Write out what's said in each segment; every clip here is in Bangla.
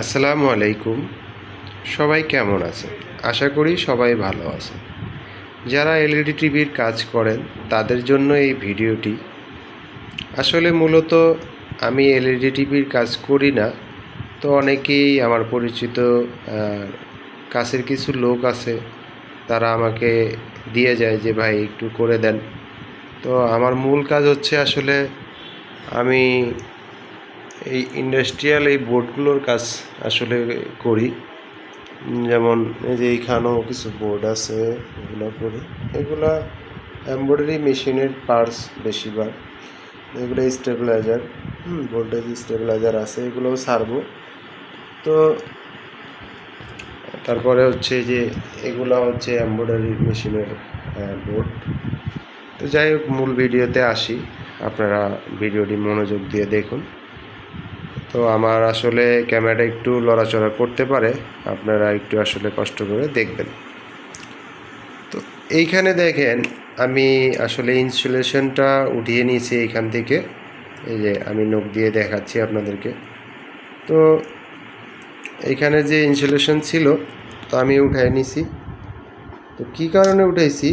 আসসালামু আলাইকুম। সবাই কেমন আছে আশা করি সবাই ভালো আছে যারা এলইডি টিভির কাজ করেন, তাদের জন্য এই ভিডিওটি। আসলে মূলত আমি এলইডি টিভির কাজ করি না, তো অনেকেই আমার পরিচিত কাছের কিছু লোক আছে, তারা আমাকে দিয়ে যায় যে, ভাই, একটু করে দেন। তো আমার মূল কাজ হচ্ছে আসলে আমি এই ইন্ডাস্ট্রিয়াল এই বোর্ডগুলোর কাজ আসলে করি। যেমন এই যে এইখানেও কিছু বোর্ড আছে, এগুলো করি। এগুলো এমব্রয়ডারি মেশিনের পার্টস বেশিরভাগ। এগুলো স্টেবিলাইজার হুম ভোল্টেজ স্টেবিলাইজার আছে, এগুলোও সারবো। তো তারপরে হচ্ছে যে এগুলো হচ্ছে এমব্রয়ডারি মেশিনের বোর্ড তো যাই হোক, মূল ভিডিওতে আসি। আপনারা ভিডিওটি মনোযোগ দিয়ে দেখুন। তো আমার আসলে ক্যামেরাটা একটু লড়াচড়া করতে পারে। আপনারা একটু আসলে কষ্ট করে দেখবেন। তো এইখানে দেখেন, আমি আসলে ইনস্টলেশনটা উঠিয়ে নিয়েছি এইখান থেকে। এই যে আমি নখ দিয়ে দেখাচ্ছি আপনাদেরকে। তো এইখানে যে ইনস্টলেশন ছিল, তো আমি উঠাই নিছি। তো কী কারণে উঠাইছি?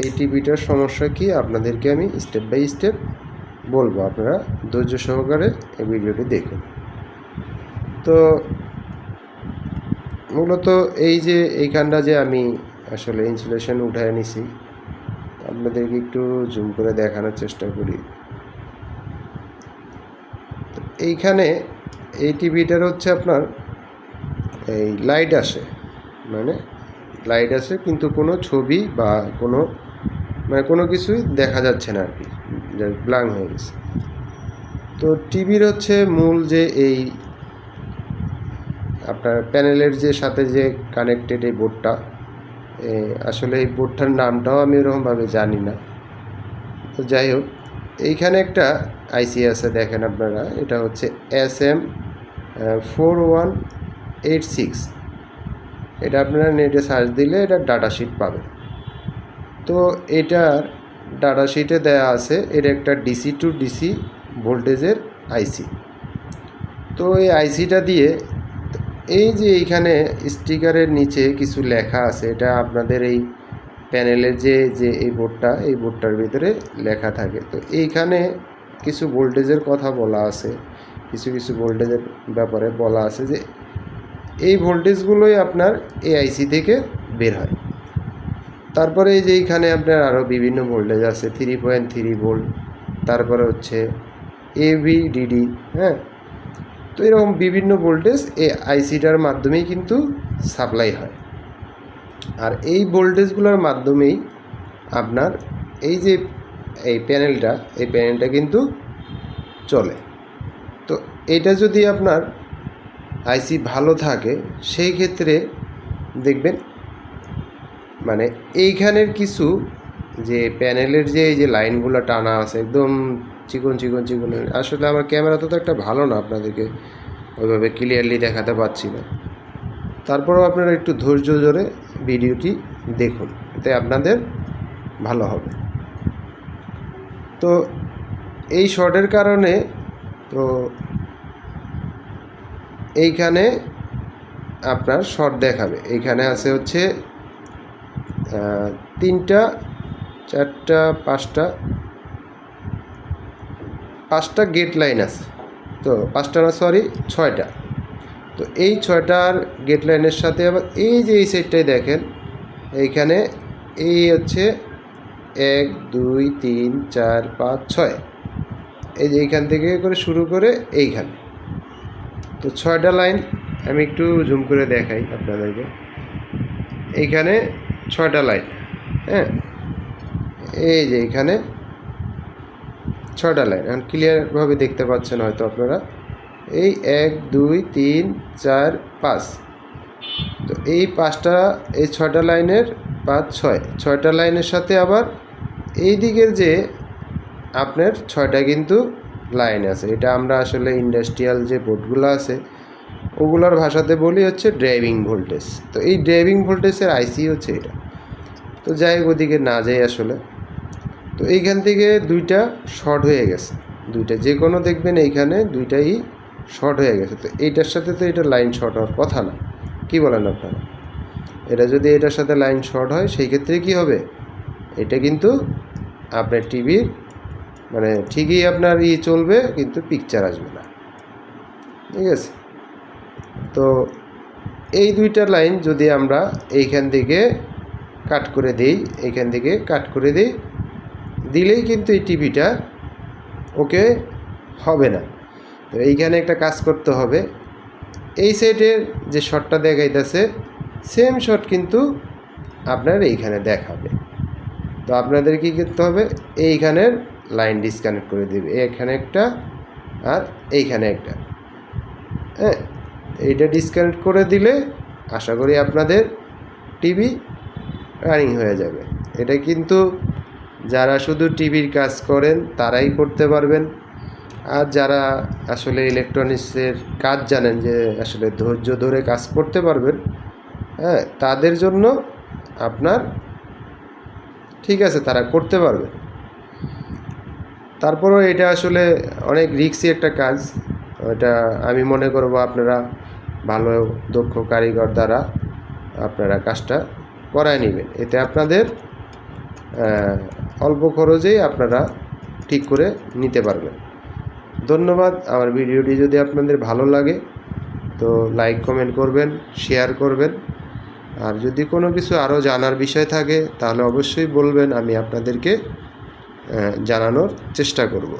এই টিভিটার সমস্যা কি? আপনাদেরকে আমি স্টেপ বাই স্টেপ বলব। আপনারা ধৈর্য সহকারে এই ভিডিওটি দেখুন। তো মূলত এই যে এইখানটা যে আমি আসলে ইনসুলেশন উঠায় নিছি, আপনাদেরকে একটু জুম করে দেখানোর চেষ্টা করি। এইখানে এই টিভিটার হচ্ছে আপনার এই লাইট আসে মানে লাইট আসে কিন্তু কোনো ছবি বা কোনো মানে কোনো কিছুই দেখা যাচ্ছে না আর কি ব্লাং হয়ে গেছে। তো টিভির হচ্ছে মূল যে এই আপনার প্যানেলের যে সাথে যে কানেক্টেড এই বোর্ডটা আসলে এই বোর্ডটার নামটাও আমি ওরকমভাবে জানি না। তো যাই হোক, এইখানে একটা আইসি আছে দেখেন আপনারা, এটা হচ্ছে S M four one eight six এটা আপনারা নেটে সার্চ দিলে এটা ডাটা শিট পাবেন। তো এটার ডাটা শিটে দেয়া আছে, এর একটা ডিসি টু ডিসি ভোল্টেজের আইসি তো এই আইসিটা দিয়ে এই যে এইখানে স্টিকারের নিচে কিছু লেখা আছে, এটা আপনাদের এই প্যানেলের যে যে এই বোর্ডটা, এই বোর্ডটার ভিতরে লেখা থাকে। তো এইখানে কিছু ভোল্টেজের কথা বলা আছে, কিছু কিছু ভোল্টেজের ব্যাপারে বলা আছে যে এই ভোল্টেজগুলোই আপনার এআইসি থেকে বের হয়। তারপরে এই যে এইখানে আপনার আরও বিভিন্ন ভোল্টেজ আছে থ্রি পয়েন্ট থ্রি ভোল্ট তারপরে হচ্ছে এভিডিডি হ্যাঁ? তো এরকম বিভিন্ন ভোল্টেজ এই আইসিটার মাধ্যমেই কিন্তু সাপ্লাই হয়। আর এই ভোল্টেজগুলোর মাধ্যমেই আপনার এই যে, এই প্যানেলটা এই প্যানেলটা কিন্তু চলে। তো এটা যদি আপনার আইসি ভালো থাকে, সেই ক্ষেত্রে দেখবেন মানে এইখানের কিছু যে প্যানেলের যে, এই যে লাইনগুলো টানা আছে, একদম চিকন চিকন চিকন। আসলে আমার ক্যামেরা তো একটা ভালো না আপনাদেরকে ওইভাবে ক্লিয়ারলি দেখাতে পারছি না। তারপরেও আপনারা একটু ধৈর্য ধরে ভিডিওটি দেখুন, এতে আপনাদের ভালো হবে। তো এই শর্টের কারণে তো এইখানে আপনার শর্ট দেখাবে। এইখানে আছে হচ্ছে তিনটা, চারটা, পাঁচটা পাঁচটা গেট লাইন আছে। তো পাঁচটা না সরি ছয়টা। তো এই ছয়টার গেট লাইনের সাথে আবার এই যে এই সাইডটাই দেখেন, এইখানে এই হচ্ছে এক, দুই, তিন, চার, পাঁচ, ছয়। এই যে এইখান থেকে করে শুরু করে এইখানে। তো ছয়টা লাইন আমি একটু জুম করে দেখাই আপনাদেরকে। এইখানে ছয়টা লাইন হ্যাঁ? এই যে এখানে ছয়টা লাইন, এখন ক্লিয়ারভাবে দেখতে পাচ্ছেন হয়তো আপনারা। এই এক, দুই, তিন, চার, পাঁচ। তো এই পাঁচটা, এই ছয়টা লাইনের পাঁচ ছয়, ছয়টা লাইনের সাথে আবার এই দিকের যে আপনার ছয়টা কিন্তু লাইন আছে, এটা আমরা আসলে ইন্ডাস্ট্রিয়াল যে বোর্ডগুলো আছে, ওগুলোর ভাষাতে বলি হচ্ছে ড্রাইভিং ভোল্টেজ তো এই ড্রাইভিং ভোল্টেজের আইসি হচ্ছে এটা। তো যাই হোক, ওদিকে না যাই আসলে। তো এইখান থেকে দুইটা শর্ট হয়ে গেছে। দুইটা যে কোনো দেখবেন এইখানে দুইটাই শর্ট হয়ে গেছে। তো এইটার সাথে তো এটা লাইন শর্ট হওয়ার কথা না। কি বলেন আপনারা? এটা যদি এটার সাথে লাইন শর্ট হয়, সেই ক্ষেত্রে কি হবে? এটা কিন্তু আপনার টিভির মানে ঠিকই আপনার ই চলবে, কিন্তু পিকচার আসবে না। ঠিক আছে? তো এই দুইটা লাইন যদি আমরা এইখান থেকে কাট করে দিই, এইখান থেকে কাট করে দিই দিলেই কিন্তু এই টিভিটা ওকে হবে না। তো এইখানে একটা কাজ করতে হবে। এই সাইডের যে শটটা দেখাইতেছে সেম শট কিন্তু আপনার এইখানে দেখাবে। তো আপনাদের কি করতে হবে? এইখানের লাইন ডিসকানেক্ট করে দিবে। এখানে একটা আর এইখানে একটা। হ্যাঁ এইটা ডিসকানেক্ট করে দিলে আশা করি আপনাদের টিভি রানিং হয়ে যাবে। এটা কিন্তু যারা শুধু টিভির কাজ করেন, তারাই করতে পারবেন। আর যারা আসলে ইলেকট্রনিক্সের কাজ জানেন যে আসলে ধৈর্য ধরে কাজ করতে পারবেন হ্যাঁ তাদের জন্য আপনার ঠিক আছে, তারা করতে পারবে। তারপরেও এটা আসলে অনেক রিক্সি একটা কাজ। এটা আমি মনে করব আপনারা ভালো, দক্ষ কারিগর দ্বারা আপনারা কাজটা করায় নেবেন। এতে আপনাদের অল্প খরচেই আপনারা ঠিক করে নিতে পারবেন। ধন্যবাদ, আমার ভিডিওটি যদি আপনাদের ভালো লাগে তো লাইক, কমেন্ট করবেন, শেয়ার করবেন। আর যদি কোনো কিছু আরও জানার বিষয় থাকে তাহলে অবশ্যই বলবেন, আমি আপনাদেরকে জানানোর চেষ্টা করব।